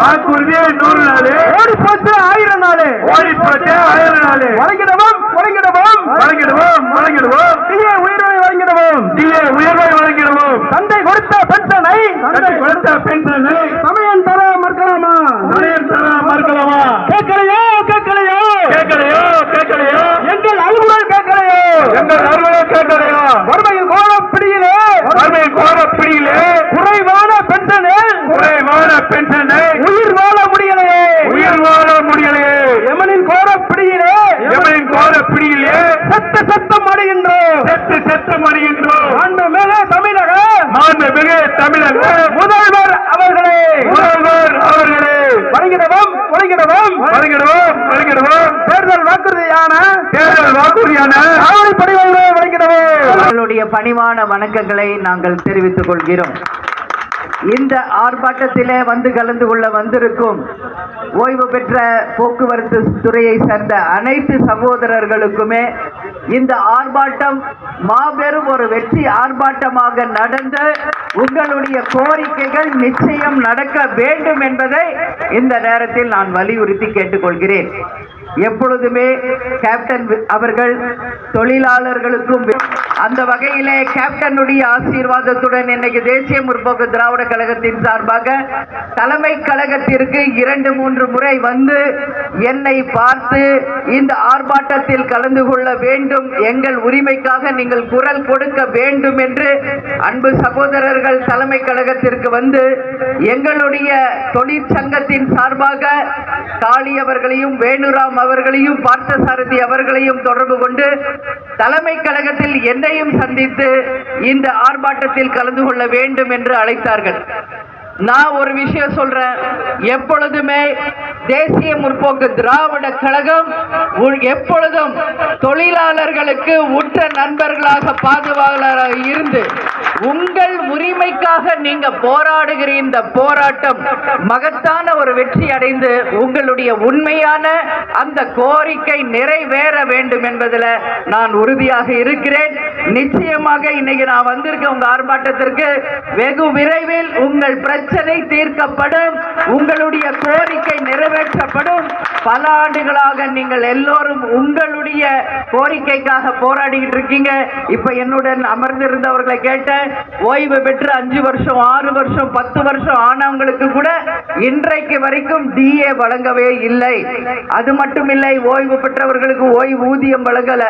வாக்குறுதியே நூறு நாளே. ஓடி போச்சு ஆயிரம் நாளே. ஓடி போச்சே ஆயிரம் நாளே. வழங்கிடவும் வழங்கிடவும். வழங்கிடுவோம் வழங்கிடுவோம். டிஏ உயிர்வை வழங்கிடவும். டிஏ உயர்வை வழங்கிடுவோம். தந்தை கொடுத்த பென்ஷனை தந்தை கொடுத்த பென்ஷனை தேர்தல் வாக்குறுதியான உங்களுடைய பணிவான வணக்கங்களை நாங்கள் தெரிவித்துக் கொள்கிறோம். இந்த ஆர்ப்பாட்டத்திலே வந்து கலந்து கொள்ள வந்திருக்கும் ஓய்வு பெற்ற போக்குவரத்து துறையை சேர்ந்த அனைத்து சகோதரர்களுக்குமே இந்த ஆர்ப்பாட்டம் மாபெரும் ஒரு வெற்றி ஆர்ப்பாட்டமாக நடந்து உங்களுடைய கோரிக்கைகள் நிச்சயம் நடக்க வேண்டும் என்பதை இந்த நேரத்தில் நான் வலியுறுத்தி கேட்டுக்கொள்கிறேன். எப்பொழுதுமே கேப்டன் அவர்கள் தொழிலாளர்களுக்கும் அந்த வகையிலே கேப்டனுடைய ஆசீர்வாதத்துடன் இன்னைக்கு தேசிய முற்போக்கு திராவிட கழகத்தின் சார்பாக தலைமை கழகத்திற்கு இரண்டு மூன்று முறை வந்து என்னை பார்த்து இந்த ஆர்ப்பாட்டத்தில் கலந்து கொள்ள வேண்டும் எங்கள் உரிமைக்காக நீங்கள் குரல் கொடுக்க வேண்டும் என்று அன்பு சகோதரர்கள் தலைமை கழகத்திற்கு வந்து எங்களுடைய தொழிற்சங்கத்தின் சார்பாக காளி அவர்களையும் வேணுராம் அவர்களையும் பார்த்தசாரதி அவர்களையும் தொடர்பு கொண்டு தலைமை கழகத்தில் என்னையும் சந்தித்து இந்த ஆர்ப்பாட்டத்தில் கலந்து கொள்ள வேண்டும் என்று அழைத்தார்கள். நான் ஒரு விஷயம் சொல்றேன். எப்பொழுதுமே தேசிய முற்போக்கு திராவிட கழகம் உ- எப்பொழுதும் தொழிலாளர்களுக்கு உற்ற நண்பர்களாக பாதுகாவலராக இருந்து உங்கள் உரிமைக்காக நீங்க போராடுகிற இந்த போராட்டம் மகத்தான ஒரு வெற்றி அடைந்து உங்களுடைய உண்மையான அந்த கோரிக்கை நிறைவேற வேண்டும் என்பதில் நான் உறுதியாக இருக்கிறேன். நிச்சயமாக இன்னைக்கு நான் வந்திருக்க உங்க ஆர்ப்பாட்டத்திற்கு வெகு விரைவில் உங்கள் பிரச்சனை தீர்க்கப்படும். உங்களுடைய கோரிக்கை நிறைவேற்றப்படும். பல ஆண்டுகளாக நீங்கள் எல்லோரும் உங்களுடைய கோரிக்கைக்காக போராடிக்கிட்டு இருக்கீங்க. இப்ப என்னுடன் அமர்ந்திருந்தவர்களை கேட்டேன். ஓய்வு பெற்று அஞ்சு வருஷம் ஆறு வருஷம் பத்து வருஷம் ஆனவங்களுக்கு கூட இன்றைக்கு வரைக்கும் டிஏ வழங்கவே இல்லை. அது மட்டும் இல்லை ஓய்வு பெற்றவர்களுக்கு ஓய்வூதியம் வழங்கல.